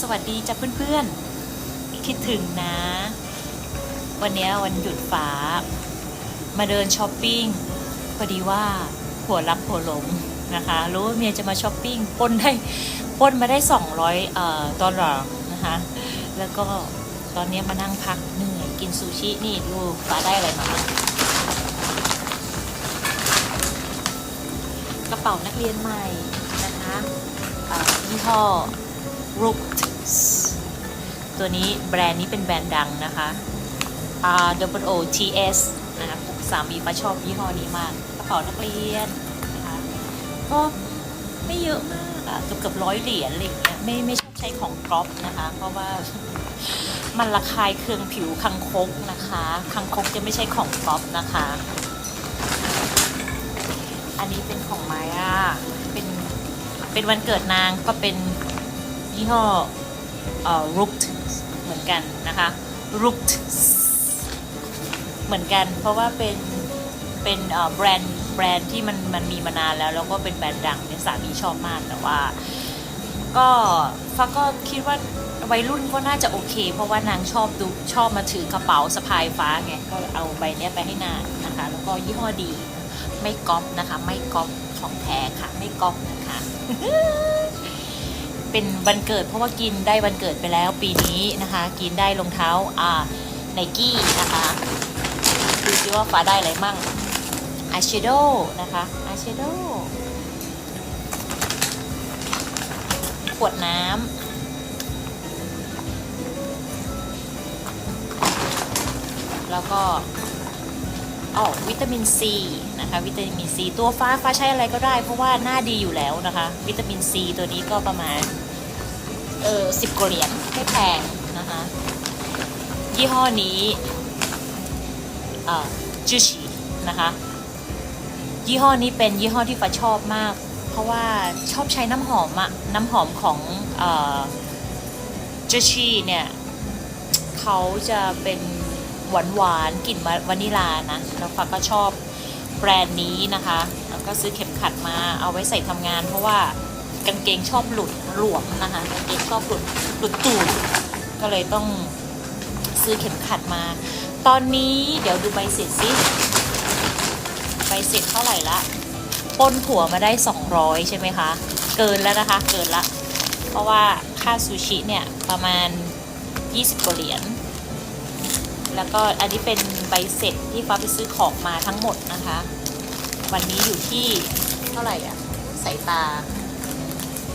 สวัสดีจ้ะเพื่อนๆ คิดถึงนะ วันนี้วันหยุดฟ้า มาเดินช้อปปิ้งพอดีว่าผัวรักผัวหลงนะคะ รู้ว่าเมียจะมาช้อปปิ้งปล้นได้ปล้นมาได้ 200เอ่อดอลลาร์นะคะ แล้วก็ตอนนี้มานั่งพักเหนื่อยกินซูชินี่ดูฟ้าได้อะไรมากระเป๋านักเรียนใหม่นะคะอ่ายี่ห้อ Roots ตัวนี้แบรนด์นี้เป็นแบรนด์ดังนะคะ R W O T S นะคะสามีป้าชอบยี่ห้อนี้มาก กระเป๋านักเรียนนะคะก็ไม่เยอะมากอะเกือบเกือบร้อยเหรียญอะไรอย่างเงี้ยไม่ไม่ชอบใช้ของกรอบนะคะ เพราะว่ามันระคายเคืองผิวคังคกนะคะคังคกจะไม่ใช่ของกรอบนะคะ อันนี้เป็นของไมอะเป็นเป็นวันเกิดนางก็เป็น ยี่ห้อเอ่อรุกเหมือนกันนะคะรุกเหมือนกัน เพราะว่าเป็นเป็นแบรนด์แบรนด์ที่มันมันมีมานานแล้ว แล้วก็เป็นแบรนด์ดังเนี่ยสามีชอบมากแต่ว่า ก็ฟ้าก็คิดว่าวัยรุ่นก็น่าจะโอเค เพราะว่านางชอบดูชอบมาถือกระเป๋าสะพายฟ้าไงก็เอาใบเนี้ยไปให้นางนะคะ แล้วก็ยี่ห้อดี ไม่ก๊อปนะคะ ไม่ก๊อปของแท้ค่ะ ไม่ก๊อปนะคะ เป็นวันเกิด เพราะว่ากินได้วันเกิดไปแล้วปีนี้นะคะ กินได้รองเท้าอ่าไนกี้นะคะดูซิว่าฟ้าได้อะไรมั่งอายแชโดว์นะคะอายแชโดว์ขวดน้ำแล้วก็อ๋อวิตามินซีนะคะวิตามินซีตัวฟ้าฟ้าใช้อะไรก็ได้ เพราะว่าหน้าดีอยู่แล้วนะคะ วิตามินซีตัวนี้ก็ประมาณ เออสิบกว่าเหรียญไม่แพงนะคะยี่ห้อนี้อ่าจูชินะคะยี่ห้อนี้เป็นยี่ห้อที่ฟ้าชอบมาก เพราะว่าชอบใช้น้ำหอมอะน้ำหอมของจูชิเนี่ยเขาจะเป็นหวานหวานๆกลิ่นวานิลานะแล้วฟ้าก็ชอบแบรนด์นี้นะคะ แล้วก็ซื้อเข็มขัดมาเอาไว้ใส่ทำงานเพราะว่า กางเกงชอบหลุดหลวมนะคะกางเกงชอบหลุดหลุดตูดก็เลยต้องซื้อเข็มขัดมา ตอนนี้เดี๋ยวดูใบเสร็จสิใบเสร็จเท่าไหร่ละป้นผัวมาได้ 200 ใช่ไหมคะ เกินแล้วนะคะ เกินละ เพราะว่าค่าซูชิเนี่ยประมาณ 20กว่าเหรียญ แล้วก็อันนี้เป็นใบเสร็จที่ฟ้าไปซื้อของมาทั้งหมดนะคะ วันนี้อยู่ที่เท่าไหร่อะสายตา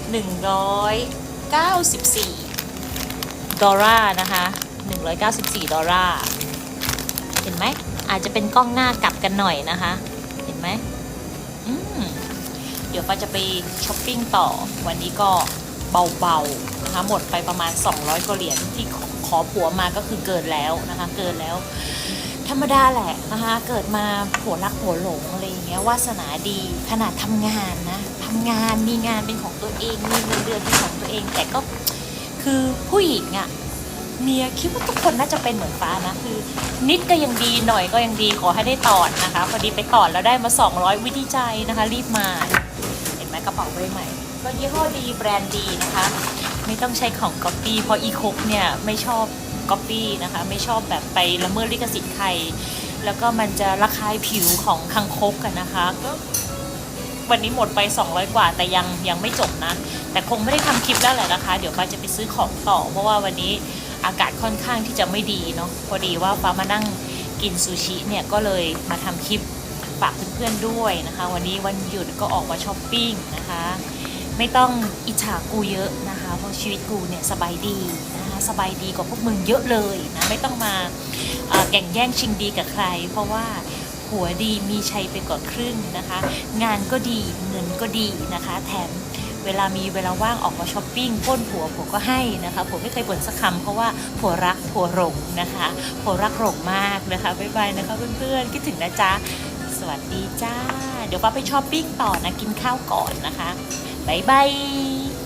194 ดอลลาร์นะคะ 194 ดอลลาร์ เห็นไหม อาจจะเป็นกล้องหน้ากลับกันหน่อยนะคะ เห็นไหมมเดี๋ยวป้าจะไปช้อปปิ้งต่อ วันนี้ก็เบาๆนะคะ หมดไปประมาณ 200กว่าเหรียญที่ขอผัวมาก็คือเกินแล้วนะคะ เกินแล้ว ธรรมดาแหละนะคะเกิดมาผัวรักผัวหลงอะไรอย่างเงี้ยวาสนาดีขนาดทำงานนะทำงานมีงานเป็นของตัวเองมีเงินเดือนเป็นของตัวเอง แต่ก็คือผู้หญิงอะ่ะเมียคิดว่าทุกคนน่าจะเป็นเหมือนฟ้านะคือ นิดก็ยังดีหน่อยก็ยังดีขอให้ได้ตอดนะคะพอดีไปตอดแล้วได้มา 200 วิธีใจนะคะ รีบมา เห็นไหมกระเป๋าใบใหม่ ก็ยี่ห้อดีแบรนด์ดีนะคะ ไม่ต้องใช้ของก๊อปปี้เพราะอีคกเนี่ยไม่ชอบ ก๊อปปี้นะคะ ไม่ชอบแบบไปละเมิดลิขสิทธิ์ใคร แล้วก็มันจะระคายผิวของคังคกกันนะคะก็วันนี้หมดไป 200 กว่า แต่ยังยังไม่จบนะ แต่คงไม่ได้ทำคลิปแล้วแหละนะคะ เดี๋ยวฟ้าจะไปซื้อของต่อ เพราะว่าวันนี้อากาศค่อนข้างที่จะไม่ดีเนาะพอดีว่าฟ้ามานั่งกินซูชิเนี่ยก็เลยมาทำคลิปฝากเพื่อนๆด้วยนะคะ วันนี้วันหยุดก็ออกมาช้อปปิ้งนะคะ ไม่ต้องอิจฉากูเยอะนะคะ เพราะชีวิตกูเนี่ยสบายดีนะคะ สบายดีกว่าพวกมึงเยอะเลยนะไม่ต้องมาแก่งแย่งชิงดีกับใคร เพราะว่าหัวดีมีชัยไปกว่าครึ่งนะคะ งานก็ดีเงินก็ดีนะคะ แถมเวลามีเวลาว่างออกมาช้อปปิ้งป้นผัวผัวก็ให้นะคะผมไม่เคยบ่นสักคำเพราะว่าผัวรักผัวหลงนะคะผัวรักหลงมากนะคะบ๊ายบายนะคะเพื่อนๆคิดถึงนะจ๊ะสวัสดีจ้า เดี๋ยวฟ้าไปช้อปปิ้งต่อนะกินข้าวก่อนนะคะบ๊ายบาย